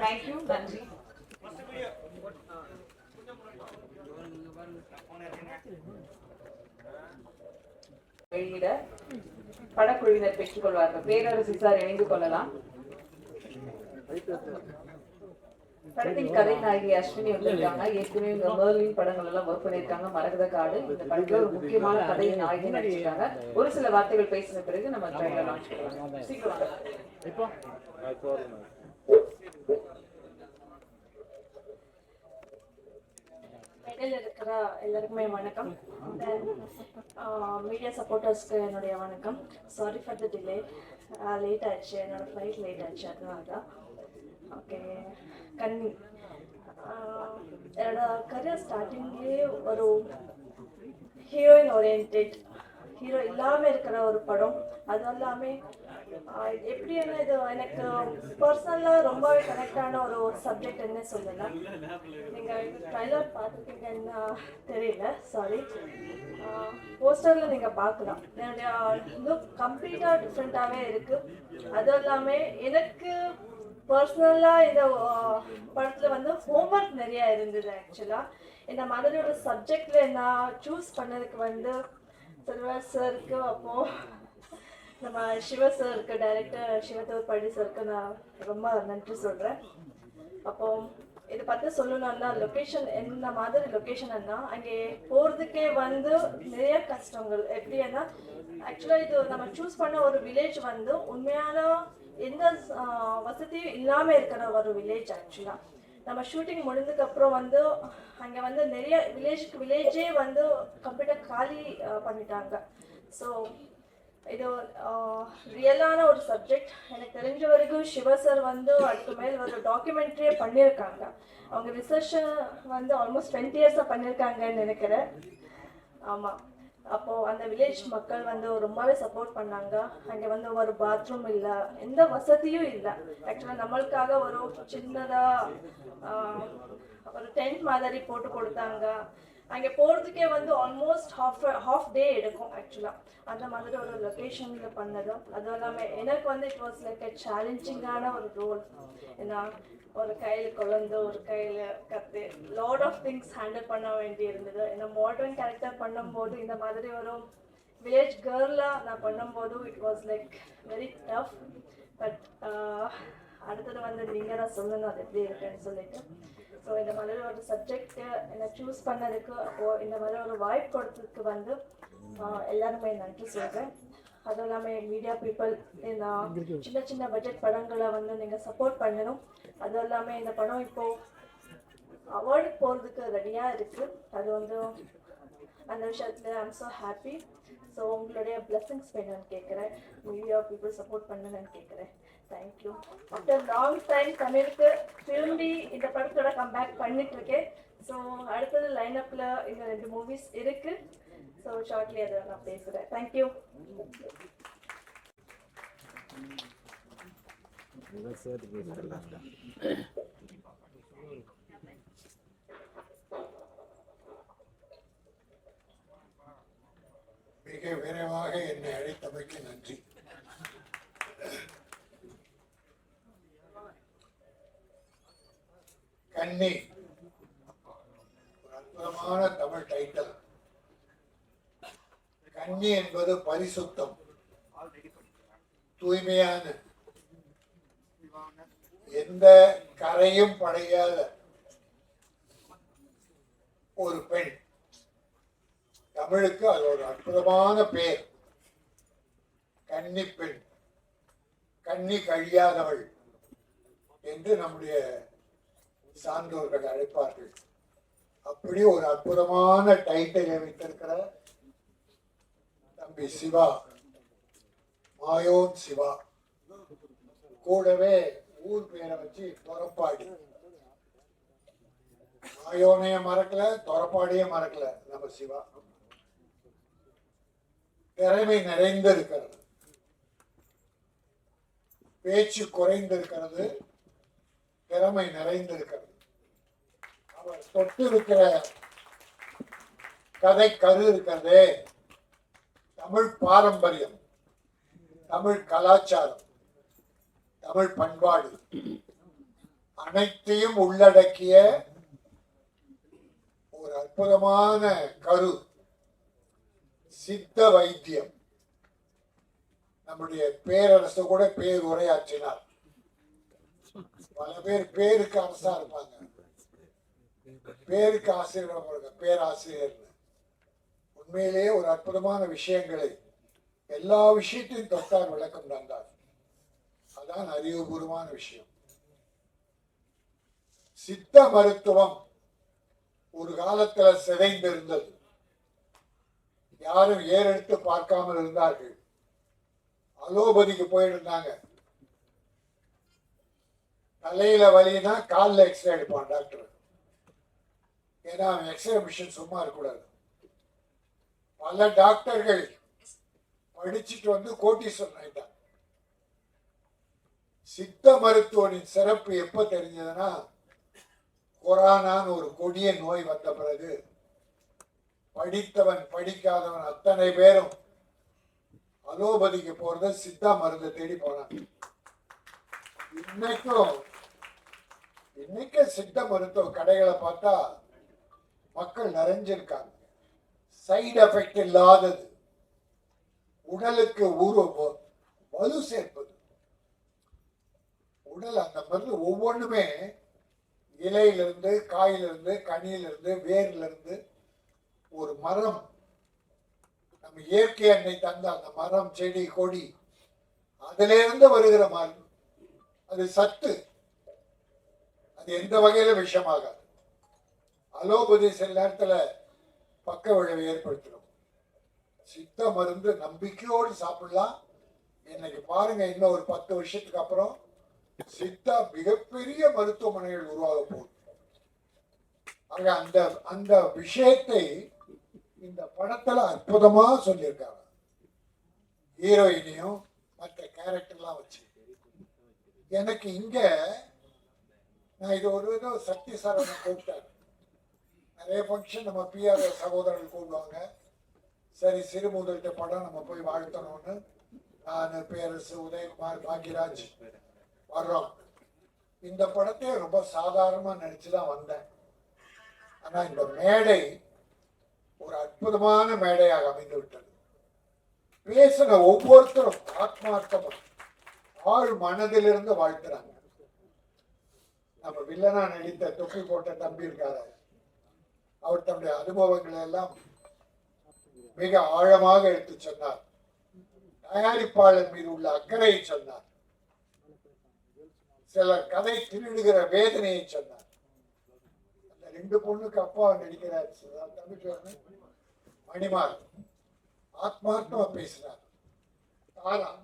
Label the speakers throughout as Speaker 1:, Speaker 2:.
Speaker 1: Thank you நன்றி வெளியிட படக்குழுவினர் பெற்றுக் கொள்வார்கள் பேரரசு சார் இணைந்து கொள்ளலாம். படத்தின் கதை நாயகி அஸ்வினி வந்திருக்காங்க. ஏற்கனவே இந்த மேர்லின் படங்கள் எல்லாம் ஒர்க் பண்ணிருக்காங்க மரகத காடு. இந்த படத்துல ஒரு முக்கியமான கதையை நாயகி நடிச்சிருக்காங்க. ஒரு சில வார்த்தைகள் பேசின பிறகு நம்ம ட்ரைலர் லான்ச் பண்ணலாம் சீக்கிரம் வாங்க.
Speaker 2: இருக்கிற எல்லாருக்குமே வணக்கம். மீடியா சப்போர்ட்டர்ஸ்க்கு என்னுடைய வணக்கம். Sorry for the delay late ஆச்சு என்னோட ஃப்ளைட் லேட் ஆச்சு அதனால தான் ஓகே கன்னி என்னோட கரியர் ஸ்டார்டிங்லேயே ஒரு ஹீரோயின் ஓரியன்ட் ஹீரோ இல்லாமல் இருக்கிற ஒரு படம். அது எல்லாமே எப்படின்னா இது எனக்கு பர்சனலாக ரொம்பவே கனெக்டான ஒரு ஒரு சப்ஜெக்ட்னே சொல்லலாம் நீங்கள் ட்ரைலர் பார்த்துருக்கீங்கன்னு தெரியல சாரி போஸ்டரில் நீங்கள் பார்க்கலாம். என்னுடைய லுக் கம்ப்ளீட்டாக டிஃப்ரெண்ட்டாகவே இருக்குது அதுவும் இல்லாமல் எனக்கு பர்சனலாக இந்த படத்தில் வந்து ஹோம்ஒர்க் நிறையா இருந்தது ஆக்சுவலாக இந்த மாதிரி ஒரு சப்ஜெக்டில் நான் சூஸ் பண்ணதுக்கு வந்து சில்வர் சருக்கு அப்போது நம்ம சிவ சாருக்கு டைரக்டர் சிவதேவர் பழனி சாருக்கு நான் ரொம்ப நன்றி சொல்கிறேன் அப்போ இதை பற்றி சொல்லணும்னா லொக்கேஷன் எந்த மாதிரி லொக்கேஷன்னா அங்கே போகிறதுக்கே வந்து நிறைய கஷ்டங்கள். எப்படின்னா ஆக்சுவலாக இது நம்ம சூஸ் பண்ண ஒரு வில்லேஜ் வந்து உண்மையான எந்த வசதியும் இல்லாமல் இருக்கிற ஒரு வில்லேஜ் ஆக்சுவலாக நம்ம ஷூட்டிங் முடிஞ்சதுக்கப்புறம் வந்து அங்கே வந்து நிறைய வில்லேஜ்க்கு வில்லேஜே வந்து கம்ப்ளீட்டாக காலி பண்ணிட்டாங்க. ஸோ இது ரியலான ஒரு சப்ஜெக்ட் எனக்கு தெரிஞ்ச வரைக்கும் சிவா சார் வந்து அதுக்கு மேல் ஒரு டாக்குமெண்ட்ரியே பண்ணியிருக்காங்க. அவங்க ரிசர்ச் வந்து ஆல்மோஸ்ட் டுவெண்ட்டி இயர்ஸாக பண்ணியிருக்காங்கன்னு நினைக்கிறேன். ஆமாம் அப்போது அந்த வில்லேஜ் மக்கள் வந்து ரொம்பவே சப்போர்ட் பண்ணாங்க. அங்கே வந்து ஒரு பாத்ரூம் இல்லை. எந்த வசதியும் இல்லை. ஆக்சுவலாக நம்மளுக்காக ஒரு சின்னதாக ஒரு டென்ட் மாதிரி போட்டு கொடுத்தாங்க. அங்கே போகிறதுக்கே வந்து ஆல்மோஸ்ட் ஹாஃப் ஹாஃப் டே எடுக்கும் ஆக்சுவலாக அந்த மாதிரி ஒரு லொக்கேஷனில் பண்ணதும். அதுவும் இல்லாமல் எனக்கு வந்து இட் வாஸ் லைக் எ சேலஞ்சிங்கான ஒரு ரோல் ஏன்னா ஒரு கையில் குழந்தை ஒரு கையில் கத்து. லாட் ஆஃப் திங்ஸ் ஹேண்டில் பண்ண வேண்டி இருந்தது இந்த மாடர்ன் கேரக்டர் பண்ணும்போது இந்த மாதிரி ஒரு வில்லேஜ் கேர்லாக நான் பண்ணும்போது it was like very tough but அடுத்தது வந்து நீங்கள் தான் சொல்லணும் அது எப்படி இருக்குன்னு சொல்லிட்டு. ஸோ இந்த மாதிரி ஒரு சப்ஜெக்ட் என்னை சூஸ் பண்ணதுக்கு அப்போது இந்த மாதிரி ஒரு வாய்ப்பு கொடுத்ததுக்கு வந்து எல்லாருமே நன்றி சொல்கிறேன் அதுவும் இல்லாமல் மீடியா பீப்புள் இந்த சின்ன சின்ன பட்ஜெட் படங்களை வந்து நீங்கள் சப்போர்ட் பண்ணணும். அதுவும் இல்லாமல் இந்த படம் இப்போது அவார்டுக்கு போகிறதுக்கு ரெடியாக இருக்குது அது வந்து அந்த விஷயத்தில் ஐம் ஸோ ஹாப்பி ஸோ உங்களுடைய பிளெஸிங்ஸ் வேணும்னு கேட்குறேன் மீடியா பீப்புள் சப்போர்ட் பண்ணுங்கன்னு கேட்குறேன் தேங்க்யூ ஆஃப்டர் லாங் டைம் தமிழுக்கு திரும்பி இந்த படத்தோட கம்பேக் பண்ணிட்டு இருக்கேன் ஸோ அடுத்தது லைனப்பில் இந்த ரெண்டு மூவிஸ் இருக்கு. ஸோ ஷார்ட்லி அதை நான் பேசுகிறேன் தேங்க்யூ
Speaker 3: மிக விரைவாக என்னை அழைத்தமைக்கு நன்றி. கன்னி அற்புதமான தமிழ் டைட்டில் கன்னி என்பது பரிசுத்தம் தூய்மையான எந்த கரையும் படையாத ஒரு பெண். தமிழுக்கு அது ஒரு அற்புதமான பேர். கன்னி பெண். கன்னி கழியாதவள் என்று நம்முடைய சான்றோர்கள் அழைப்பார்கள். அப்படி ஒரு அற்புதமான டைட்டிலை வைத்திருக்கிற தம்பி சிவா மாயோன் சிவா. கூடவே ஊர் பேரை வச்சு தொரப்பாடி மாயோனைய மறக்கல தொரப்பாடியே மறக்கல நம்ம சிவா. திறமை நிறைந்திருக்கிறது பேச்சு குறைந்திருக்கிறது திறமை நிறைந்திருக்கிறது அவர் தொட்டு இருக்கிற கதை கரு இருக்கிறதே. தமிழ் பாரம்பரியம். தமிழ் கலாச்சாரம். தமிழ் பண்பாடு. அனைத்தையும் உள்ளடக்கிய ஒரு அற்புதமான கரு சித்த வைத்தியம். நம்முடைய பேரரசு கூட பேர் உரையாற்றினார். பல பேர் பேருக்கு அரசா இருப்பாங்க. பேருக்கு ஆசிரியர் பேராசிரியர் உண்மையிலேயே ஒரு அற்புதமான விஷயங்களை எல்லா விஷயத்தையும் தொட்டார் விளக்கம் தந்தார். அதுதான் அறிவுபூர்வமான விஷயம். சித்த மருத்துவம் ஒரு காலத்துல சிதைந்திருந்தது. யாரும் ஏறெடுத்து பார்க்காமல் இருந்தார்கள். அலோபதிக்கு போயிருந்தாங்க. தலையில வலினா காலில் எக்ஸ்ரே எடுப்பான் டாக்டர். ஏன்னா அவன் எக்ஸ்ரே மிஷின் சும்மா இருக்கக்கூடாது. பல டாக்டர்கள் படிச்சுட்டு வந்து கோட்டீஸ்வரன் ஆயிட்டான் சித்த மருத்துவனின் சிறப்பு எப்ப தெரிஞ்சதுன்னா கொரோனான்னு ஒரு கொடிய நோய் வந்த பிறகு படித்தவன் படிக்காதவன் அத்தனை பேரும் அலோபதிக்கு போறத சித்தா மருந்தை தேடி போனான் இன்னைக்கும் இன்னைக்கு சித்த மருத்துவ கடைகளை பார்த்தா மக்கள் நிறைஞ்சிருக்காங்க. சைடு எஃபெக்ட் இல்லாதது. உடலுக்கு உரு வலு சேர்ப்பது. உடல் அந்த மருந்து ஒவ்வொன்றுமே இலையிலிருந்து காயிலிருந்து கனியிலிருந்து வேர்லேருந்து ஒரு மரம். நம்ம இயற்கை அன்னை தந்த அந்த மரம் செடி கொடி அதிலிருந்து வருகிற மருந்து அது சத்து. அது எந்த வகையில விஷமாகாது. அலோபதி சில நேரத்தில் பக்க விளைவை ஏற்படுத்திடும். சித்த மருந்து நம்பிக்கையோடு சாப்பிடலாம். இன்னைக்கு பாருங்க இன்னும் ஒரு பத்து வருஷத்துக்கு அப்புறம் சித்தா மிகப்பெரிய மருத்துவமனைகள் உருவாக போகுது ஆக அந்த அந்த விஷயத்தை இந்த படத்துல அற்புதமா சொல்லியிருக்காங்க. ஹீரோயினையும் மற்ற கேரக்டர்லாம் வச்சு. எனக்கு இங்க நான் இது ஒரு விதம் சக்தி சாரனை கூப்பிட்டேன் நிறைய ஃபங்க்ஷன் நம்ம பிஆர் சகோதரர்கள் கூப்பிடுவாங்க. சரி சிறுமுதல்கிட்ட படம் நம்ம போய் வாழ்த்தணும்னு. நான் பேரரசு உதயகுமார் பாக்யராஜ். வர்றோம். இந்த படத்தை ரொம்ப சாதாரணமா நினச்சி தான் வந்தேன். ஆனா இந்த மேடை ஒரு அற்புதமான மேடையாக அமைந்து விட்டது பேசுகிற ஒவ்வொருத்தரும் ஆத்மார்த்தமாக ஆள் மனதிலிருந்து வாழ்த்துறாங்க. நம்ம வில்லனா நடித்த தொப்பி போட்ட தம்பி இருக்காரு. அவர் தன்னுடைய அனுபவங்களை எல்லாம் மிக ஆழமாக எடுத்து சொன்னார். தயாரிப்பாளர் மீது உள்ள அக்கறையை சொன்னார். சிலர் கதை திருடுகிற வேதனையை சொன்னார். அந்த ரெண்டு பொண்ணுக்கு அப்பா நடிக்கிறார். தமிழ் மணிமார் ஆத்மார்த்தமா பேசுறார். தாரா.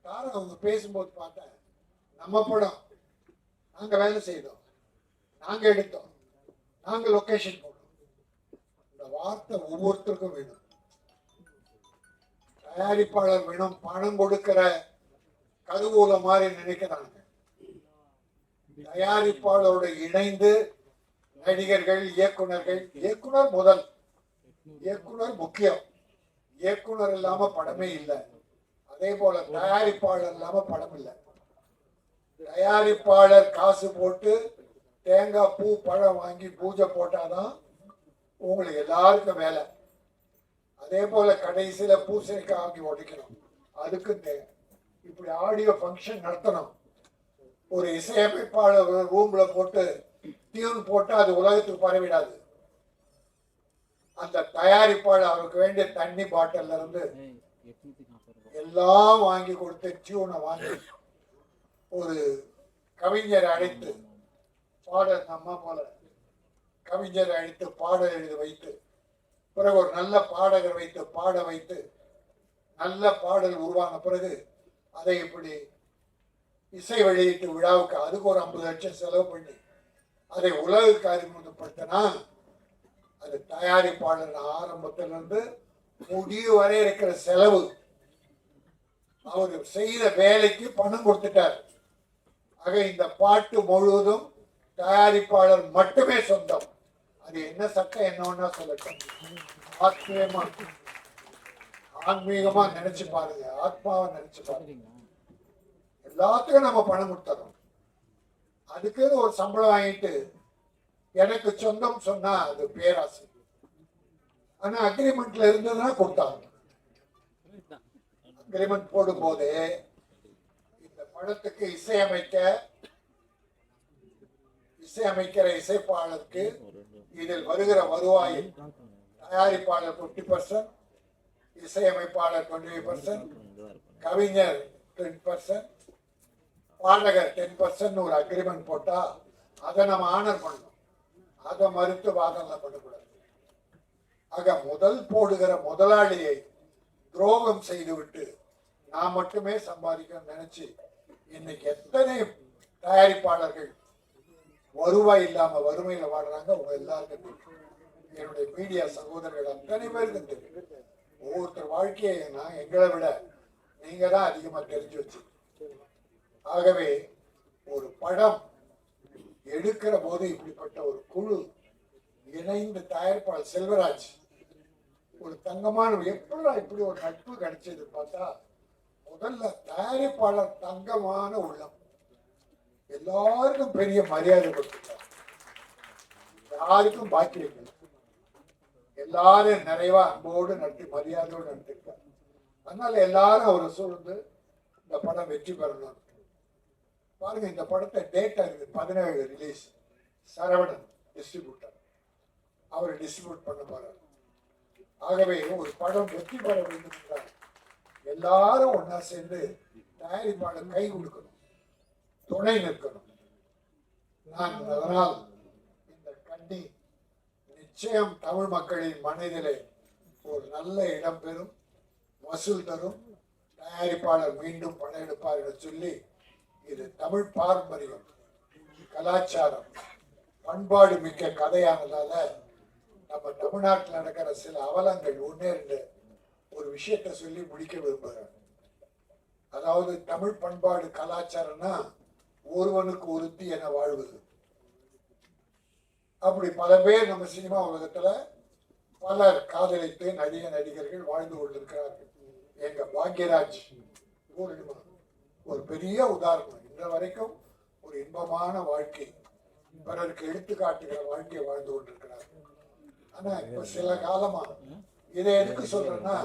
Speaker 3: தாரா அவங்க பேசும்போது பார்த்தேன் நம்ம படம் நாங்க வேலை செய்தோம். நாங்க எடுத்தோம். நாங்க லொக்கேஷன் போனோம் இந்த வார்த்தை ஒவ்வொருத்தருக்கும் வேணும். தயாரிப்பாளர் வேணும் பணம் கொடுக்கிற கருவூல மாதிரி நினைக்கிறாங்க. தயாரிப்பாளரோட இணைந்து நடிகர்கள் இயக்குனர்கள் இயக்குனர் முதல். இயக்குனர் முக்கியம். இயக்குனர் இல்லாம படமே இல்லை. அதே போல தயாரிப்பாளர் இல்லாம படம் இல்லை. தயாரிப்பாளர் காசு போட்டு தேங்காய் பூ பழம் வாங்கி பூஜை போட்டாதான் உங்களுக்கு எல்லாருக்கும் வேலை. அதே போல கடைசியில பூசணிக்காய் வாங்கி உடைக்கணும் அதுக்கும் தேவை. இப்படி ஆடியோ ஃபங்க்ஷன் நடத்தணும். ஒரு இசையமைப்பாளர் ரூம்ல போட்டு டியூன் போட்டு அது உலகத்துக்கு பரவிடாது. அந்த தயாரிப்பாளர் அவருக்கு வேண்டிய தண்ணி பாட்டில்ல இருந்து எல்லாம் வாங்கி கொடுத்து டியூனை வாங்கி ஒரு கவிஞரை அழைத்து பாடல் நம்ம போல கவிஞரை அழைத்து பாடல் எழுதி வைத்து பிறகு ஒரு நல்ல பாடகர் வைத்து பாட வைத்து நல்ல பாடல் உருவான பிறகு அதை இப்படி இசை வெளியீட்டு விழாவுக்கு அதுக்கு ஒரு ஐம்பது லட்சம் செலவு பண்ணி அதை உலகுக்கு அறிமுகப்படுத்தினா அது தயாரிப்பாளர் ஆரம்பத்திலிருந்து முடிவு வரை இருக்கிற செலவு. அவர் செய்த வேலைக்கு பணம் கொடுத்துட்டார். ஆக இந்த பாட்டு முழுவதும் தயாரிப்பாளர் மட்டுமே சொந்தம். அது என்ன சட்டம் என்ன ஒண்ணா சொல்லட்டும்? ஆத்மீயமா ஆன்மீகமா நினைச்சு பாருங்க ஆத்மாவை நினைச்சு பாருங்க. எல்லாத்துக்கும் நம்ம பணம் கொடுத்துறோம். அதுக்குன்னு ஒரு சம்பளம் வாங்கிட்டு எனக்கு சொந்தம் சொன்னா அது பேராசை. ஆனா அக்ரிமெண்ட்ல இருந்ததுன்னா கொடுத்தாங்க. அக்ரிமெண்ட் போடும்போது இந்த படத்துக்கு இசையமைக்க இசையமைக்கிற இசைப்பாளருக்கு இதில் வருகிற வருவாயில் தயாரிப்பாளர் ஃபிஃப்டி பர்சன்ட் இசையமைப்பாளர் டுவெண்ட்டி பர்சன்ட் கவிஞர் டென் பர்சன்ட் பாடகர் டென் பர்சன்ட் ஒரு அக்ரிமெண்ட் போட்டா அதை நம்ம ஆனர் பண்ணணும். அதை மறுத்து வாதம்லாம் பண்ணக்கூடாது. ஆக முதல் போடுகிற முதலாளியை துரோகம் செய்துவிட்டு நான் மட்டுமே சம்பாதிக்க நினைச்சு இன்னைக்கு எத்தனை தயாரிப்பாளர்கள் வருவாய் இல்லாம வறுமையில வாடுறாங்க உங்க எல்லாருக்கும் என்னுடைய மீடியா சகோதரர்கள் அத்தனை பேருக்கும் தெரியும். ஒவ்வொருத்தர் வாழ்க்கையை நான் எங்களை விட நீங்க தான் அதிகமாக தெரிஞ்சு வச்சு ஆகவே ஒரு படம் எடுக்கிற போது இப்படிப்பட்ட ஒரு குழு இணைந்து தயாரிப்பாளர் செல்வராஜ் ஒரு தங்கமான எப்படா இப்படி ஒரு நட்பு கிடைச்சது பார்த்தா முதல்ல தயாரிப்பாளர் தங்கமான உள்ளம். எல்லாருக்கும் பெரிய மரியாதை கொடுத்துட்டார். யாருக்கும் பாக்கி வைக்கல. எல்லாரும் நிறைவா அன்போடு நடத்தி மரியாதையோடு நட்டுருக்கார் அதனால எல்லாரும் அவரை சூழ்ந்து இந்த படம் வெற்றி பெறணும். பாருங்க இந்த படத்தை டேட்டா இருக்குது. பதினேழு ரிலீஸ் சரவணன் டிஸ்ட்ரிபியூட்டர் அவர் டிஸ்ட்ரிபியூட் பண்ண போறார். ஆகவே ஒரு படம் வெற்றி பெற வேண்டும் என்றால் எல்லாரும் ஒன்னா சேர்ந்து தயாரிப்பாளர் கை கொடுக்கணும். துணை நிற்கணும். நான் அதனால் இந்த கண்ணி நிச்சயம் தமிழ் மக்களின் மனதிலே ஒரு நல்ல இடம் பெறும் வசூல் தரும். தயாரிப்பாளர் மீண்டும் படையெடுப்பார் எடுப்பார் என சொல்லி இது தமிழ் பாரம்பரியம் கலாச்சாரம் பண்பாடு மிக்க கதையானதால நம்ம தமிழ்நாட்டில் நடக்கிற சில அவலங்கள் ஒன்னே ரெண்டு ஒரு விஷயத்தை சொல்லி முடிக்க விரும்புகிறேன். அதாவது தமிழ் பண்பாடு கலாச்சாரம்னா ஒருவனுக்கு ஒருத்தி என வாழ்வது. அப்படி பல பேர் நம்ம சினிமா உலகத்தில் பலர் காதலித்து நடிக நடிகர்கள் வாழ்ந்து கொண்டிருக்கிறார்கள். எங்க பாக்யராஜ் பூர்ணிமா ஒரு பெரிய உதாரணம். இன்ற வரைக்கும் ஒரு இன்பமான வாழ்க்கை. பிறருக்கு எடுத்துக்காட்டுகிற வாழ்க்கையை வாழ்ந்து கொண்டிருக்கிறார். ஆனா இப்ப சில காலமா இதை எதுக்கு சொல்றேன்னா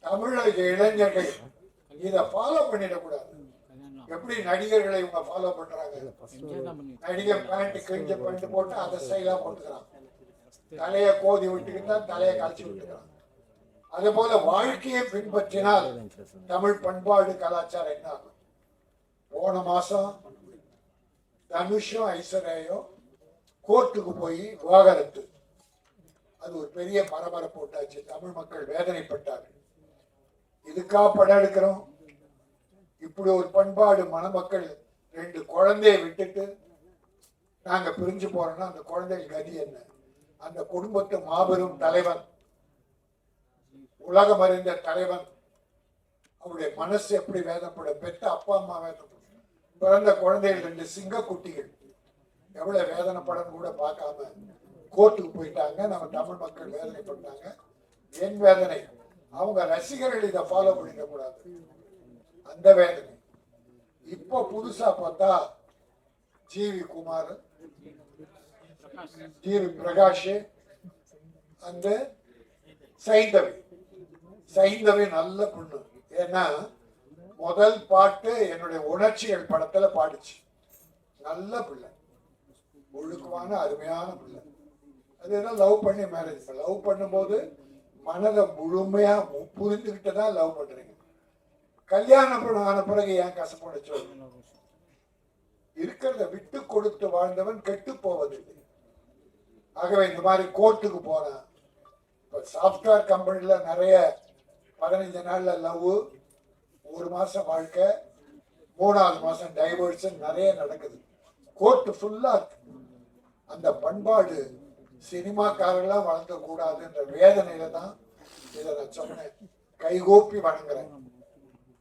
Speaker 3: தமிழக இளைஞர்கள் இதை ஃபாலோ பண்ணிடக்கூடாது. எப்படி நடிகர்களை இவங்க ஃபாலோ பண்றாங்க? நடிகர் பேண்ட் கிழிஞ்ச பேண்ட் போட்டு அதை ஸ்டைலா போட்டுக்கிறான். தலைய கோதி விட்டுக்கிட்டா தலைய கழிச்சு விட்டுக்கிறான். அதே போல வாழ்க்கையை பின்பற்றினால் தமிழ் பண்பாடு கலாச்சாரம் என்ன ஆகும்? போன மாசம் தனுஷும் ஐஸ்வர்யாயும் கோர்ட்டுக்கு போய் விவாகரத்து. அது ஒரு பெரிய பரபரப்பு உண்டாச்சு. தமிழ் மக்கள் வேதனைப்பட்டார்கள். இதுக்கா படம் எடுக்கிறோம்? இப்படி ஒரு பண்பாடு மணமக்கள் ரெண்டு குழந்தையை விட்டுட்டு நாங்க பிரிஞ்சு போறோம்னா அந்த குழந்தைகள் கதி என்ன? அந்த குடும்பத்து மாபெரும் தலைவன் உலகம் அறிந்த தலைவன். அவருடைய மனசு எப்படி வேதப்படும்? பெத்த அப்பா அம்மா வேதப்படும். பிறந்த குழந்தைகள் ரெண்டு சிங்க குட்டிகள். எவ்வளவு வேதனைப்படம் கூட பார்க்காம கோர்ட்டுக்கு போயிட்டாங்க. நம்ம தமிழ் மக்கள் வேதனைப்பட்டாங்க. என் வேதனை? அவங்க ரசிகர்கள் இதை ஃபாலோ பண்ணிடக்கூடாது. அந்த வேதனை. இப்போ புதுசா பார்த்தா ஜிவி குமார் ஜிவி பிரகாஷ் அந்த சைந்தவி. சைந்தவி நல்ல பொண்ணு. ஏன்னா முதல் பாட்டு என்னுடைய உணர்ச்சிகள் படத்துல பாடுச்சு. நல்ல பிள்ளை. ஒழுக்கமான அருமையான பிள்ளை. அது ஏதோ லவ் பண்ணி மேரேஜ் லவ் பண்ணும்போது மனதை முழுமையா மு- புரிந்துகிட்டு தான் லவ் பண்றீங்க. கல்யாணம் ஆன பிறகு ஏன் கசப்படுச்சு இருக்கிறத விட்டு கொடுத்து வாழ்ந்தவன் கெட்டு போவதில்லை. ஆகவே இந்த மாதிரி கோர்ட்டுக்கு போனான் இப்ப சாஃப்ட்வேர் கம்பெனில நிறைய பதினஞ்சு நாள்ல லவ் ஒரு மாசம் வாழ்க்கை மூணாவது மாசம் டைவர்ஷன் நிறைய நடக்குது. கோர்ட்டு ஃபுல்லா அந்த பண்பாடு சினிமாக்காரெல்லாம் வளர்க்க கூடாதுன்ற வேதனையில தான் இதை நான் சொன்னேன். கைகோப்பி வணங்குறேன்.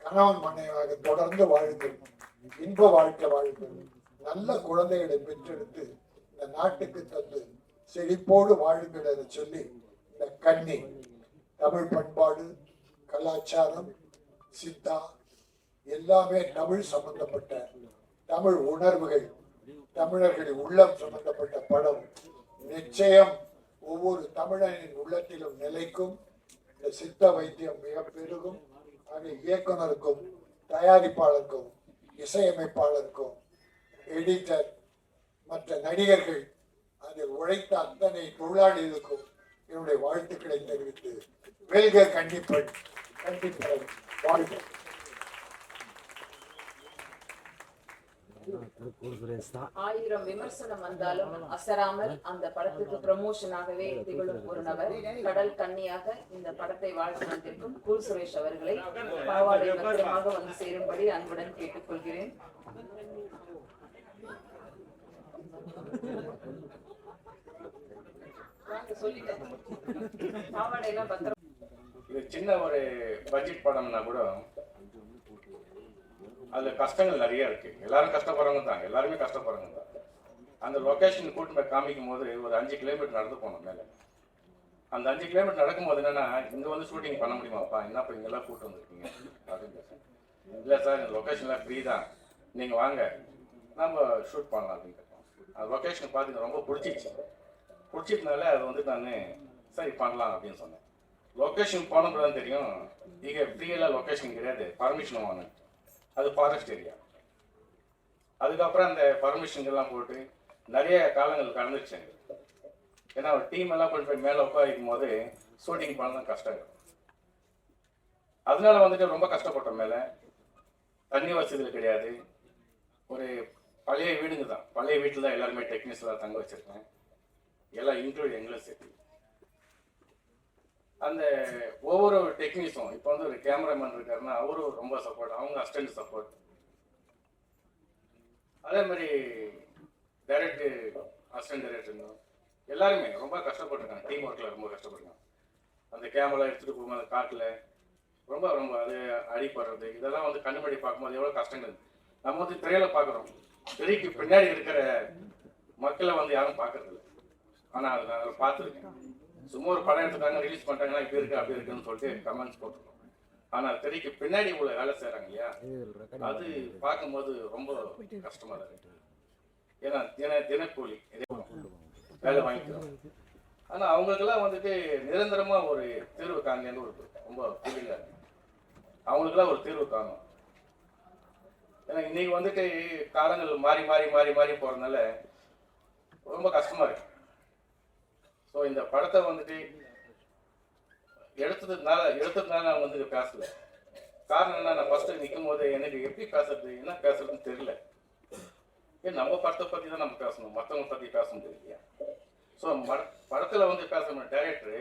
Speaker 3: கணவன் மனைவாக தொடர்ந்து வாழுங்கள் இன்ப வாழ்க்கை வாழுங்கள் நல்ல குழந்தைகளை பெற்றெடுத்து இந்த நாட்டுக்கு தந்து செழிப்போடு வாழுங்கள் என சொல்லி இந்த கன்னி தமிழ் பண்பாடு கலாச்சாரம் சித்தா எல்லாமே தமிழ் சம்பந்தப்பட்ட தமிழ் உணர்வுகள் தமிழர்களின் உள்ளம் சம்பந்தப்பட்ட படம். நிச்சயம் ஒவ்வொரு தமிழனின் உள்ளத்திலும் நிலைக்கும். இந்த சித்த வைத்தியம் மிக பெருகும் இயக்குனருக்கும் தயாரிப்பாளருக்கும் இசையமைப்பாளருக்கும் எடிட்டர் மற்ற நடிகர்கள் அதில் உழைத்த அத்தனை தொழிலாளிகளுக்கும் என்னுடைய வாழ்த்துக்களை தெரிவித்து வெல்க கண்டிப்பன் கண்டிப்பன் வாழ்க்கை
Speaker 1: ஆயிரம் விமர்சனம் வந்தாலும் அசராமல் அந்த படத்துக்கு ப்ரமோஷனாகவே திகழும் ஒரு நபர் கடல் கன்னியாக இந்த படத்தை வாழ்த்து வந்திருக்கும் கூல் சுரேஷ் அவர்களை பாவாடை பத்திரமாக வந்து சேரும்படி அன்புடன் கேட்டுக்கொள்கிறேன் சொல்லிட்டேன். பாவாடையெல்லாம் பத்திரம்
Speaker 4: இது சின்ன ஒரு பட்ஜெட் படம்னா கூட அதில் கஷ்டங்கள் நிறைய இருக்கு. எல்லாரும் கஷ்டப்படுறவங்க தான். எல்லாருமே கஷ்டப்படுறவங்க தான். அந்த லொக்கேஷன் கூட்டு போய் காமிக்கும் போது ஒரு அஞ்சு கிலோமீட்டர் நடந்து போனோம் மேலே. அந்த அஞ்சு கிலோமீட்டர் நடக்கும்போது என்னன்னா இங்கே வந்து ஷூட்டிங் பண்ண முடியுமாப்பா என்னப்பா இங்கெல்லாம் கூட்டு வந்துருக்கீங்க? அப்படின்னு இல்லை சார் இந்த லொக்கேஷன்லாம் ஃப்ரீ தான். நீங்கள் வாங்க. நம்ம ஷூட் பண்ணலாம் அப்படின்னு கேட்டோம். அந்த லொக்கேஷன் பார்த்து ரொம்ப பிடிச்சிச்சு பிடிச்சதுனால அது வந்து நான் சரி பண்ணலாம் அப்படின்னு சொன்னேன். லொக்கேஷன் போனப்போ தான் தெரியும். இங்கே ஃப்ரீயெல்லாம் லொக்கேஷன் கிடையாது. பர்மிஷன் வாங்கினேன் அது ஃபாரஸ்ட் ஏரியா அதுக்கப்புறம் அந்த பர்மிஷன்கள்லாம் போட்டு நிறைய காலங்கள் கடந்துருச்சு எனக்கு. ஏன்னா ஒரு டீம் எல்லாம் கொண்டு போய் மேலே உட்காரிக்கும் போது ஷூட்டிங் பண்ண தான் கஷ்டம் இருக்கும் அதனால வந்துட்டு ரொம்ப கஷ்டப்பட்டோம் மேலே. தண்ணி வசதிகள் கிடையாது. ஒரு பழைய வீடுங்க தான். பழைய வீட்டில் தான் எல்லாருமே டெக்னீஷியலாக தங்க வச்சுருக்கேன். எல்லாம் இன்க்ளூட் எங்களும் சேர்த்து. அந்த ஒவ்வொரு டெக்னீஷியனும் இப்போ வந்து ஒரு கேமராமேன் இருக்காருன்னா அவரும் ரொம்ப சப்போர்ட் அவங்க அஸ்டன்ட் சப்போர்ட் அதே மாதிரி டைரக்டர் அசிஸ்டன்ட் டைரக்டருங்க எல்லாருமே ரொம்ப கஷ்டப்பட்டுருக்காங்க. டீம் ஒர்க்கில் ரொம்ப கஷ்டப்பட்டுருக்காங்க. அந்த கேமரா எடுத்துகிட்டு போகும்போது அந்த காட்டில் ரொம்ப ரொம்ப அது அடிப்படுறது இதெல்லாம் வந்து கண்ணுமடி பார்க்கும்போது எவ்வளோ கஷ்டங்கள். நம்ம வந்து திரையில பார்க்குறோம். திரைக்கு பின்னாடி இருக்கிற மக்களை வந்து யாரும் பார்க்கறதில்ல. ஆனால் அதை நான் அதை பார்த்துருக்கேன். சும்மா ஒரு படம் எடுத்துட்டாங்க ரிலீஸ் பண்ணிட்டாங்கன்னா இப்படி இருக்கு அப்படி இருக்குன்னு சொல்லிட்டு கமெண்ட்ஸ் போட்டுருக்கோம். ஆனால் திரைக்கு பின்னாடி உள்ள வேலை செய்கிறாங்க இல்லையா? அது பார்க்கும்போது ரொம்ப கஷ்டமா தான் இருக்கு. ஏன்னா தின தினக்கூலி இதே வேலை வாங்கிக்கிறோம். ஆனால் அவங்களுக்கெல்லாம் வந்துட்டு நிரந்தரமா ஒரு தீர்வு காங்கன்னு ஒரு ரொம்ப ஃபீலிங்காக அவங்களுக்கெல்லாம் ஒரு தீர்வு காணும். ஏன்னா இன்னைக்கு வந்துட்டு காலங்கள் மாறி மாறி மாறி மாறி போறதுனால ரொம்ப கஷ்டமா இருக்கு. ஸோ இந்த படத்தை வந்துட்டு எடுத்ததுனால எடுத்ததுனால நான் வந்து பேசல. காரணம் என்ன நான் ஃபஸ்ட்டு நிற்கும் போது எனக்கு எப்படி பேசுறது என்ன பேசுறதுன்னு தெரியல. ஏன் நம்ம படத்தை பற்றி தான் நம்ம பேசணும். மற்றவங்க பற்றி பேச முடியாது இல்லையா ஸோ படத்தில் வந்து பேசணும் டைரக்டர்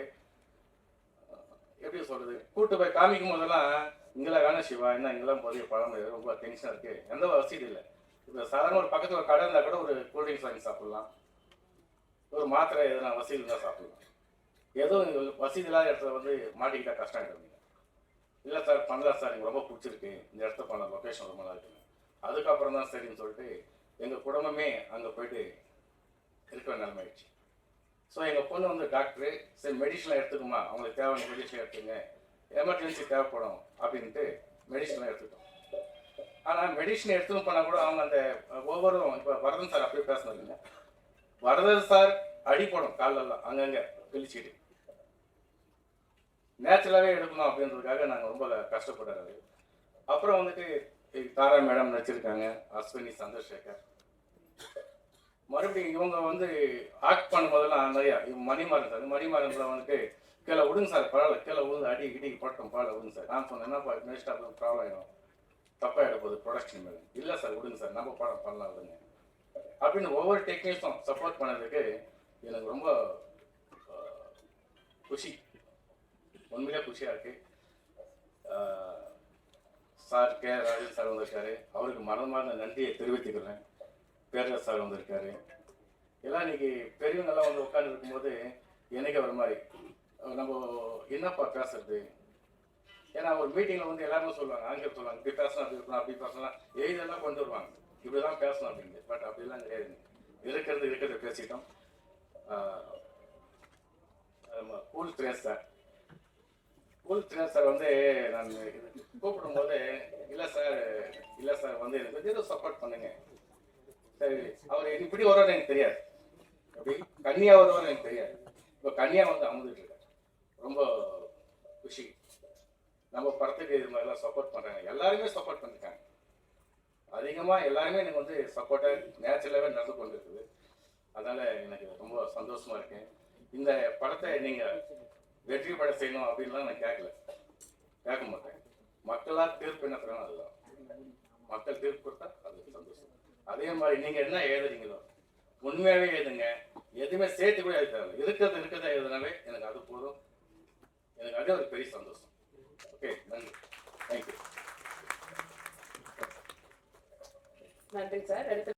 Speaker 4: எப்படி சொல்கிறது கூட்டு போய் காமிக்கும் போதெல்லாம் இங்கெல்லாம் வேணாம் சிவா என்ன இங்கெல்லாம் போதிய படம் ரொம்ப டென்ஷனாக இருக்குது எந்த வசதி இல்லை. இப்போ சாதாரண ஒரு பக்கத்தில் ஒரு கடை இருந்தால் கூட ஒரு கூல்ட்ரிங்க்ஸ் வாங்கி சாப்பிட்லாம். ஒரு மாத்திரை எதனா வசதி இருந்தால் சாப்பிடலாம் எதுவும் வசதி இல்லாத இடத்துல வந்து மாட்டிக்கிட்டால் கஷ்டம் ஆகிடும் இல்லை சார் பண்ணலாம் சார் எனக்கு ரொம்ப பிடிச்சிருக்கு. இந்த இடத்த பண்ண லொக்கேஷன் ரொம்ப நல்லா இருக்குங்க அதுக்கப்புறம் தான் சரின்னு சொல்லிட்டு எங்கள் குடும்பமே அங்கே போயிட்டு இருக்கிற நிலைமை ஆயிடுச்சு. ஸோ எங்கள் பொண்ணு வந்து டாக்டரு. சரி மெடிசனாக எடுத்துக்குமா அவங்களுக்கு தேவையான மெடிசன் எடுத்துங்க எமர்ஜென்சி தேவைப்படும் அப்படின்ட்டு மெடிசனாக எடுத்துக்கிட்டோம். ஆனால் மெடிசன் எடுத்துன்னு போனால் கூட அவங்க அந்த ஒவ்வொரு இப்போ வரதன் சார் அப்படியே பேசினதுங்க வரதர் சார் அடிப்படும் காலெல்லாம் அங்கங்கே கிழிச்சிட்டு. நேச்சுரலாகவே எடுக்கணும் அப்படின்றதுக்காக நாங்கள் ரொம்ப கஷ்டப்படுறது அப்புறம் வந்துட்டு தாரா மேடம் நடிச்சிருக்காங்க அஸ்வினி சந்திரசேகர். மறுபடியும் இவங்க வந்து ஆக்ட் பண்ணும்போதெல்லாம் நிறையா இவங்க மணிமாறன் சார் மணிமாறன்ல வந்துட்டு கீழே விடுங்க சார் பரவாயில்ல கீழே விழுந்து அடி இடி போட்டோம் பரவாயில்ல விடுங்க சார். நான் சொன்னேன் என்னப்பா ப்ராப்ளம் ஆகிடும் தப்பாக எடுப்போது ப்ரொடக்ஷன் மேலே இல்லை சார் விடுங்க சார் நம்ம படம் பண்ணலாம் விடுங்க. அப்படின்னு ஒவ்வொரு டெக்னீஷியனும் சப்போர்ட் பண்ணதுக்கு எனக்கு ரொம்ப குஷி. உண்மையிலே குஷியாக இருக்கு. Sir K. ராஜன் சார் வந்திருக்காரு. அவருக்கு மனமார்ந்த நன்றியை தெரிவித்துக்கிறேன். பேரரசு சார் வந்திருக்காரு. எல்லாம் இன்னைக்கு பெரியவங்கெல்லாம் வந்து உட்காந்து இருக்கும்போது எனக்கு ஒரு மாதிரி நம்ம என்னப்பா பேசுறது? ஏன்னா ஒரு மீட்டிங்கில் வந்து எல்லாருமே சொல்லுவாங்க ஆங்கிலம் சொல்லுவாங்க இப்படி பேசலாம் அப்படி இருக்கலாம் அப்படி பேசலாம் எழுதெல்லாம் கொண்டு வருவாங்க. இப்படிதான் பேசணும் அப்படின்னு பட் அப்படிலாம் கிடையாது. இருக்கிறது இருக்கிறத பேசிட்டோம். Cool dress sir cool dress sir வந்து நான் கூப்பிடும்போது இல்லை சார் இல்லை சார் வந்து எனக்கு கொஞ்சம் சப்போர்ட் பண்ணுங்க. சரி அவர் இப்படி வருவார் எனக்கு தெரியாது. அப்படி கன்னியா வருவார் எனக்கு தெரியாது. இப்போ கன்னியா வந்து அமர்ந்துட்டு இருக்காரு. ரொம்ப குஷி. நம்ம படத்துக்கு இது மாதிரிலாம் சப்போர்ட் பண்ணுறாங்க எல்லாருமே சப்போர்ட் பண்ணிருக்காங்க அதிகமாக எல்லாருமே எனக்கு வந்து சப்போர்ட்டாக நேச்சுரலாகவே நடந்து கொண்டு இருக்குது அதனால் எனக்கு ரொம்ப சந்தோஷமாக இருக்கேன் இந்த படத்தை நீங்கள் வெற்றி பட செய்யணும் அப்படின்லாம் நான் கேட்கல கேட்க மாட்டேன். மக்களாக தீர்ப்பு என்ன தரணும் அதுதான். மக்கள் தீர்ப்பு கொடுத்தா அது சந்தோஷம். அதே மாதிரி நீங்கள் என்ன எழுதுறீங்களோ உண்மையாகவே எழுதுங்க. எதுவுமே சேர்த்து கூட எழுத இருக்கிறது இருக்கிறத எழுதுனாவே எனக்கு அது போதும். எனக்கு அதே ஒரு பெரிய சந்தோஷம். ஓகே நன்றி. தேங்க்யூ
Speaker 1: நன்றி சார் அடுத்து